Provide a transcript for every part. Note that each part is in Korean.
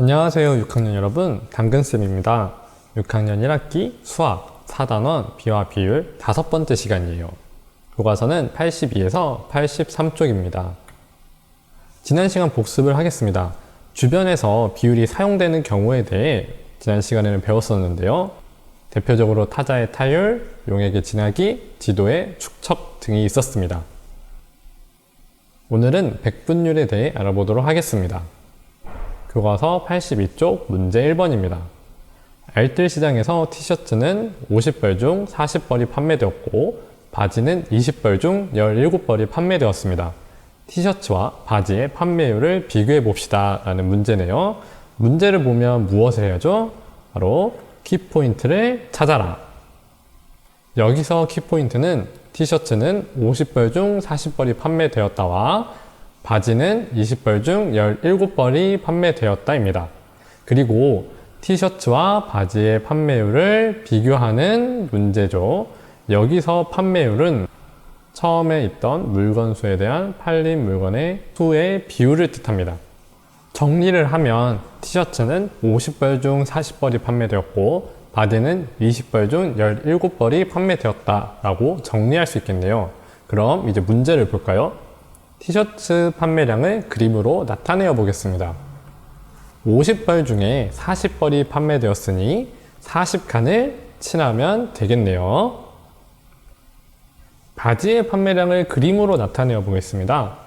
안녕하세요 6학년 여러분. 당근쌤입니다. 6학년 1학기 수학 4단원 비와 비율 다섯 번째 시간이에요. 교과서는 82에서 83쪽입니다. 지난 시간 복습을 하겠습니다. 주변에서 비율이 사용되는 경우에 대해 지난 시간에는 배웠었는데요. 대표적으로 타자의 타율, 용액의 진하기, 지도의 축척 등이 있었습니다. 오늘은 백분율에 대해 알아보도록 하겠습니다 교과서 82쪽 문제 1번입니다. 알뜰 시장에서 티셔츠는 50벌 중 40벌이 판매되었고 바지는 20벌 중 17벌이 판매되었습니다. 티셔츠와 바지의 판매율을 비교해 봅시다 라는 문제네요. 문제를 보면 무엇을 해야죠? 바로 키포인트를 찾아라. 여기서 키포인트는 티셔츠는 50벌 중 40벌이 판매되었다와 바지는 20벌 중 17벌이 판매되었다입니다. 그리고 티셔츠와 바지의 판매율을 비교하는 문제죠. 여기서 판매율은 처음에 있던 물건 수에 대한 팔린 물건의 수의 비율을 뜻합니다. 정리를 하면 티셔츠는 50벌 중 40벌이 판매되었고 바지는 20벌 중 17벌이 판매되었다 라고 정리할 수 있겠네요. 그럼 이제 문제를 볼까요? 티셔츠 판매량을 그림으로 나타내어 보겠습니다. 50벌 중에 40벌이 판매되었으니 40칸을 칠하면 되겠네요. 바지의 판매량을 그림으로 나타내어 보겠습니다.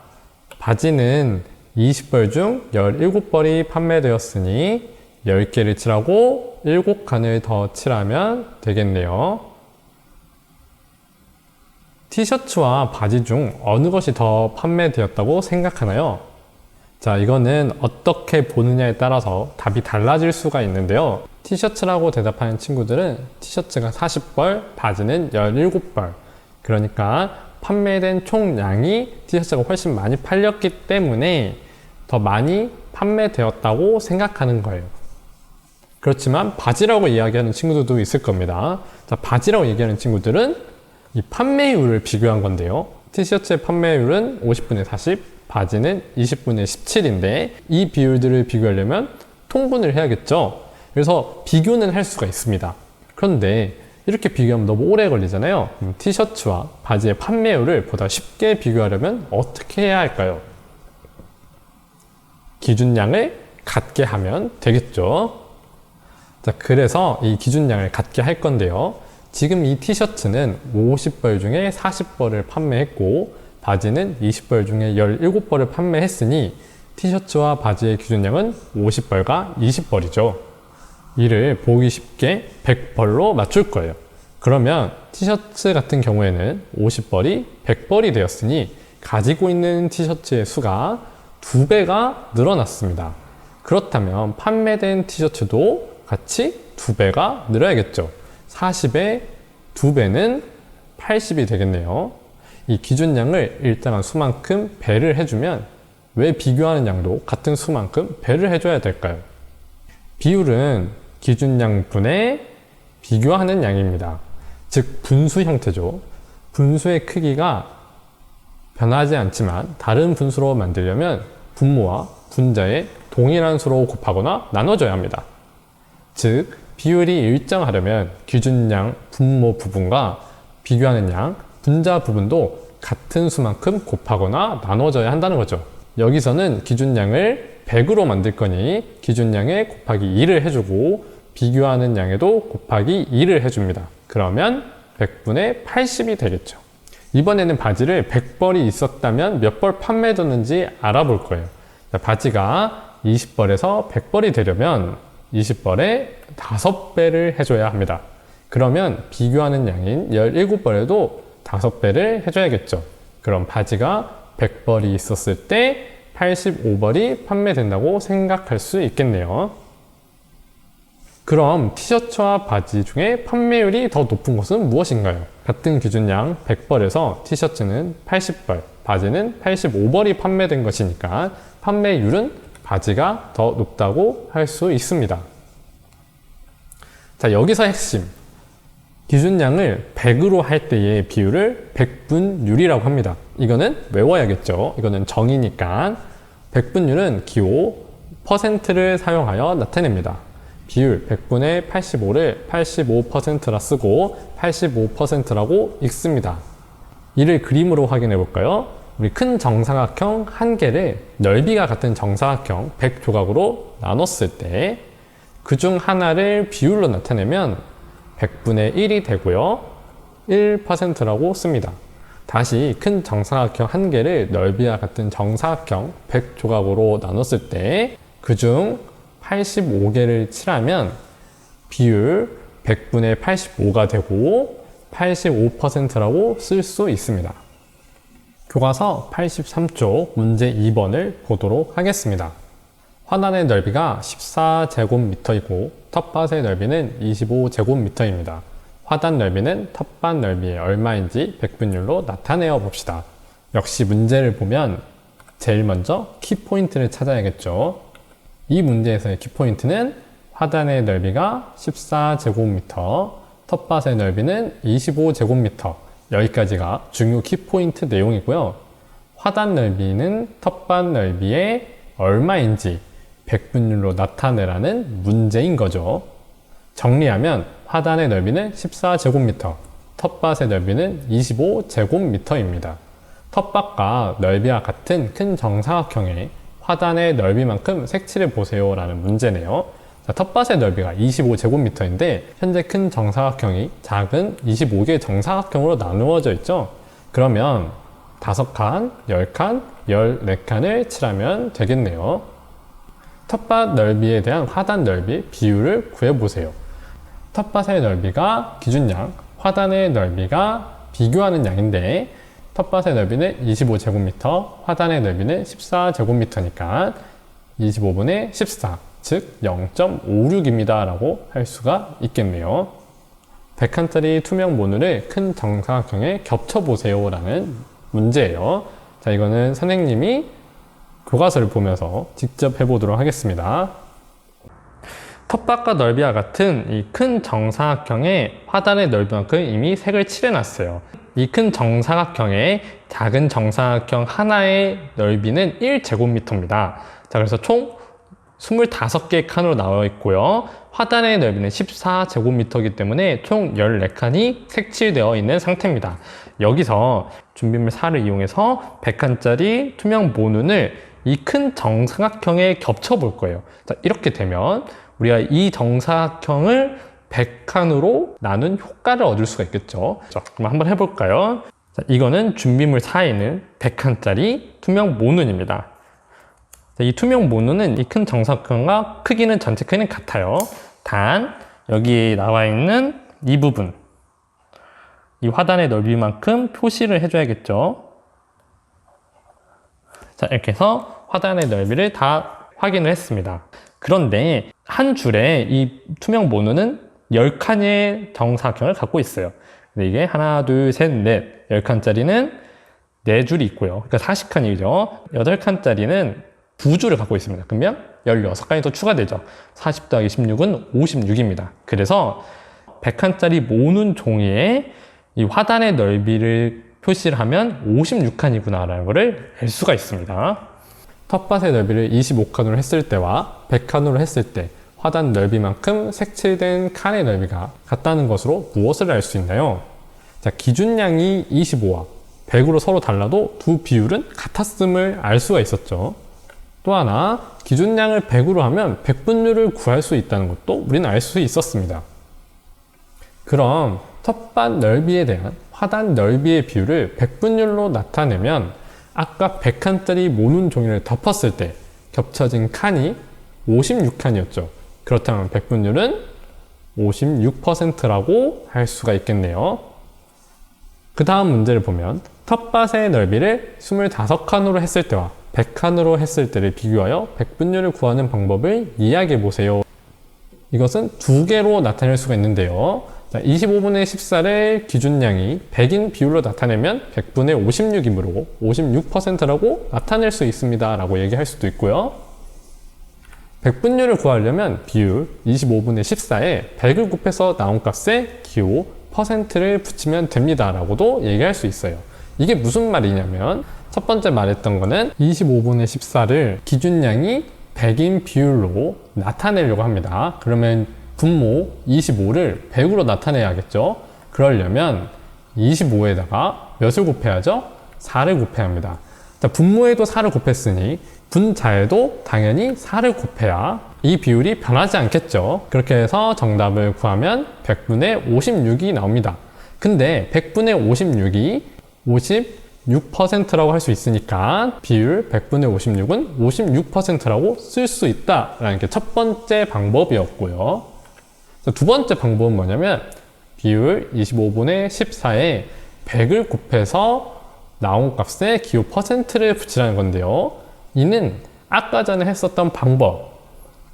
바지는 20벌 중 17벌이 판매되었으니 10개를 칠하고 7칸을 더 칠하면 되겠네요. 티셔츠와 바지 중 어느 것이 더 판매되었다고 생각하나요? 자, 이거는 어떻게 보느냐에 따라서 답이 달라질 수가 있는데요. 티셔츠라고 대답하는 친구들은 티셔츠가 40벌, 바지는 17벌. 그러니까 판매된 총량이 티셔츠가 훨씬 많이 팔렸기 때문에 더 많이 판매되었다고 생각하는 거예요. 그렇지만 바지라고 이야기하는 친구들도 있을 겁니다. 자, 바지라고 얘기하는 친구들은 이 판매율을 비교한 건데요. 티셔츠의 판매율은 50분의 40, 바지는 20분의 17인데 이 비율들을 비교하려면 통분을 해야겠죠. 그래서 비교는 할 수가 있습니다. 그런데 이렇게 비교하면 너무 오래 걸리잖아요. 티셔츠와 바지의 판매율을 보다 쉽게 비교하려면 어떻게 해야 할까요? 기준량을 같게 하면 되겠죠. 자, 그래서 이 기준량을 같게 할 건데요. 지금 이 티셔츠는 50벌 중에 40벌을 판매했고 바지는 20벌 중에 17벌을 판매했으니 티셔츠와 바지의 기준량은 50벌과 20벌이죠. 이를 보기 쉽게 100벌로 맞출 거예요. 그러면 티셔츠 같은 경우에는 50벌이 100벌이 되었으니 가지고 있는 티셔츠의 수가 2배가 늘어났습니다. 그렇다면 판매된 티셔츠도 같이 2배가 늘어야겠죠. 40의 2배는 80이 되겠네요. 이 기준량을 일정한 수만큼 배를 해주면 왜 비교하는 양도 같은 수만큼 배를 해줘야 될까요? 비율은 기준량 분의 비교하는 양입니다. 즉 분수 형태죠. 분수의 크기가 변하지 않지만 다른 분수로 만들려면 분모와 분자의 동일한 수로 곱하거나 나눠줘야 합니다. 즉 비율이 일정하려면 기준량 분모 부분과 비교하는 양 분자 부분도 같은 수만큼 곱하거나 나눠져야 한다는 거죠. 여기서는 기준량을 100으로 만들 거니 기준량에 곱하기 2를 해주고 비교하는 양에도 곱하기 2를 해줍니다. 그러면 100분의 80이 되겠죠. 이번에는 바지를 100벌이 있었다면 몇 벌 판매됐는지 알아볼 거예요. 바지가 20벌에서 100벌이 되려면 20벌에 5배를 해줘야 합니다. 그러면 비교하는 양인 17벌에도 5배를 해줘야겠죠. 그럼 바지가 100벌이 있었을 때 85벌이 판매된다고 생각할 수 있겠네요. 그럼 티셔츠와 바지 중에 판매율이 더 높은 것은 무엇인가요? 같은 기준량 100벌에서 티셔츠는 80벌, 바지는 85벌이 판매된 것이니까 판매율은 바지가 더 높다고 할 수 있습니다. 자, 여기서 핵심. 기준량을 100으로 할 때의 비율을 100분율이라고 합니다. 이거는 외워야겠죠. 이거는 정의니까. 100분율은 기호 퍼센트를 사용하여 나타냅니다. 비율 100분의 85를 85%라 쓰고 85%라고 읽습니다. 이를 그림으로 확인해 볼까요? 우리 큰 정사각형 한 개를 넓이가 같은 정사각형 100조각으로 나눴을 때 그 중 하나를 비율로 나타내면 100분의 1이 되고요. 1%라고 씁니다. 다시 큰 정사각형 한 개를 넓이와 같은 정사각형 100조각으로 나눴을 때 그 중 85개를 칠하면 비율 100분의 85가 되고 85%라고 쓸 수 있습니다. 교과서 83쪽 문제 2번을 보도록 하겠습니다. 화단의 넓이가 14제곱미터이고 텃밭의 넓이는 25제곱미터입니다. 화단 넓이는 텃밭 넓이의 얼마인지 백분율로 나타내어 봅시다. 역시 문제를 보면 제일 먼저 키포인트를 찾아야겠죠. 이 문제에서의 키포인트는 화단의 넓이가 14제곱미터, 텃밭의 넓이는 25제곱미터. 여기까지가 중요 키포인트 내용이고요. 화단 넓이는 텃밭 넓이의 얼마인지 백분율로 나타내라는 문제인 거죠. 정리하면 화단의 넓이는 14제곱미터, 텃밭의 넓이는 25제곱미터입니다. 텃밭과 넓이와 같은 큰 정사각형의 화단의 넓이만큼 색칠해 보세요 라는 문제네요. 자, 텃밭의 넓이가 25제곱미터인데 현재 큰 정사각형이 작은 25개 정사각형으로 나누어져 있죠. 그러면 5칸, 10칸, 14칸을 칠하면 되겠네요. 텃밭 넓이에 대한 화단 넓이 비율을 구해보세요. 텃밭의 넓이가 기준양, 화단의 넓이가 비교하는 양인데 텃밭의 넓이는 25제곱미터, 화단의 넓이는 14제곱미터니까 25분의 14, 즉 0.56입니다 라고 할 수가 있겠네요. 100칸짜리 투명 모듈을 큰 정사각형에 겹쳐보세요 라는 문제예요. 자, 이거는 선생님이 교과서를 보면서 직접 해보도록 하겠습니다. 텃밭과 넓이와 같은 이 큰 정사각형의 화단의 넓이만큼 이미 색을 칠해놨어요. 이 큰 정사각형의 작은 정사각형 하나의 넓이는 1제곱미터입니다. 자, 그래서 총 25개 칸으로 나와 있고요. 화단의 넓이는 14제곱미터이기 때문에 총 14칸이 색칠되어 있는 상태입니다. 여기서 준비물 4를 이용해서 100칸짜리 투명 모눈을 이 큰 정사각형에 겹쳐 볼 거예요. 자, 이렇게 되면 우리가 이 정사각형을 100칸으로 나눈 효과를 얻을 수가 있겠죠. 자, 그럼 한번 해볼까요? 자, 이거는 준비물 4에 있는 100칸짜리 투명 모눈입니다. 자, 이 투명 모눈은 이 큰 정사각형과 크기는 전체 크기는 같아요. 단 여기에 나와 있는 이 부분 이 화단의 넓이만큼 표시를 해줘야겠죠. 자 이렇게 해서 화단의 넓이를 다 확인을 했습니다. 그런데 한 줄에 이 투명 모눈은 10칸의 정사각형을 갖고 있어요. 근데 이게 하나, 둘, 셋, 넷, 10칸짜리는 4줄이 있고요. 그러니까 40칸이죠. 8칸짜리는 2줄을 갖고 있습니다. 그러면 16칸이 더 추가되죠. 40 더하기 16은 56입니다. 그래서 100칸짜리 모눈 종이에 이 화단의 넓이를 표시를 하면 56칸이구나라는 것을 알 수가 있습니다. 텃밭의 넓이를 25칸으로 했을 때와 100칸으로 했을 때 화단 넓이만큼 색칠된 칸의 넓이가 같다는 것으로 무엇을 알 수 있나요? 자, 기준량이 25와 100으로 서로 달라도 두 비율은 같았음을 알 수가 있었죠. 또 하나, 기준량을 100으로 하면 100분율을 구할 수 있다는 것도 우리는 알 수 있었습니다. 그럼 텃밭 넓이에 대한 화단 넓이의 비율을 100분율로 나타내면 아까 100칸짜리 모눈 종이를 덮었을 때 겹쳐진 칸이 56칸이었죠. 그렇다면 100분율은 56%라고 할 수가 있겠네요. 그 다음 문제를 보면 텃밭의 넓이를 25칸으로 했을 때와 100칸으로 했을 때를 비교하여 100분율을 구하는 방법을 이야기해 보세요. 이것은 두 개로 나타낼 수가 있는데요. 자, 25분의 14를 기준량이 100인 비율로 나타내면 100분의 56이므로 56%라고 나타낼 수 있습니다. 라고 얘기할 수도 있고요. 100분율을 구하려면 비율 25분의 14에 100을 곱해서 나온 값에 기호 퍼센트를 붙이면 됩니다. 라고도 얘기할 수 있어요. 이게 무슨 말이냐면 첫 번째 말했던 거는 25분의 14를 기준량이 100인 비율로 나타내려고 합니다. 그러면 분모 25를 100으로 나타내야겠죠. 그러려면 25에다가 몇을 곱해야죠? 4를 곱해야 합니다. 자, 분모에도 4를 곱했으니 분자에도 당연히 4를 곱해야 이 비율이 변하지 않겠죠. 그렇게 해서 정답을 구하면 100분의 56이 나옵니다. 근데 100분의 56이 56%라고 할 수 있으니까 비율 100분의 56은 56%라고 쓸 수 있다라는 게 첫 번째 방법이었고요. 자, 두 번째 방법은 뭐냐면 비율 25분의 14에 100을 곱해서 나온 값에 기호 퍼센트를 붙이라는 건데요. 이는 아까 전에 했었던 방법,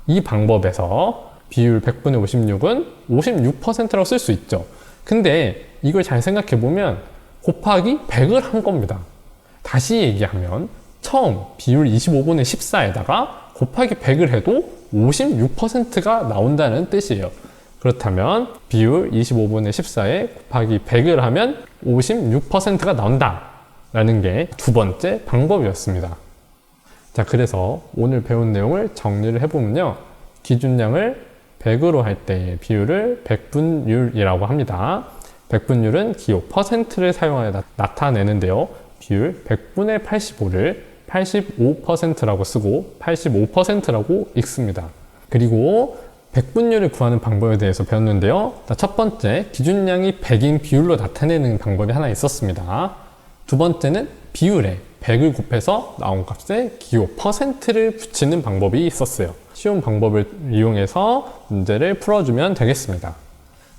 이 방법에서 비율 100분의 56은 56%라고 쓸 수 있죠. 근데 이걸 잘 생각해 보면 곱하기 100을 한 겁니다. 다시 얘기하면 처음 비율 25분의 14에다가 곱하기 100을 해도 56%가 나온다는 뜻이에요. 그렇다면 비율 25분의 14에 곱하기 100을 하면 56%가 나온다. 라는 게 두 번째 방법이었습니다. 자, 그래서 오늘 배운 내용을 정리를 해보면요. 기준량을 100으로 할 때의 비율을 백분율이라고 합니다. 백분율은 기호 퍼센트를 사용하여 나, 나타내는데요. 비율 100분의 85를 85%라고 쓰고 85%라고 읽습니다. 그리고 백분율을 구하는 방법에 대해서 배웠는데요. 자, 첫 번째, 기준량이 100인 비율로 나타내는 방법이 하나 있었습니다. 두 번째는 비율에 100을 곱해서 나온 값에 기호 퍼센트를 붙이는 방법이 있었어요. 쉬운 방법을 이용해서 문제를 풀어주면 되겠습니다.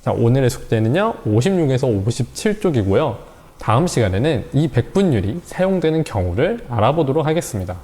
자, 오늘의 숙제는요, 56에서 57쪽이고요. 다음 시간에는 이 백분율이 사용되는 경우를 알아보도록 하겠습니다.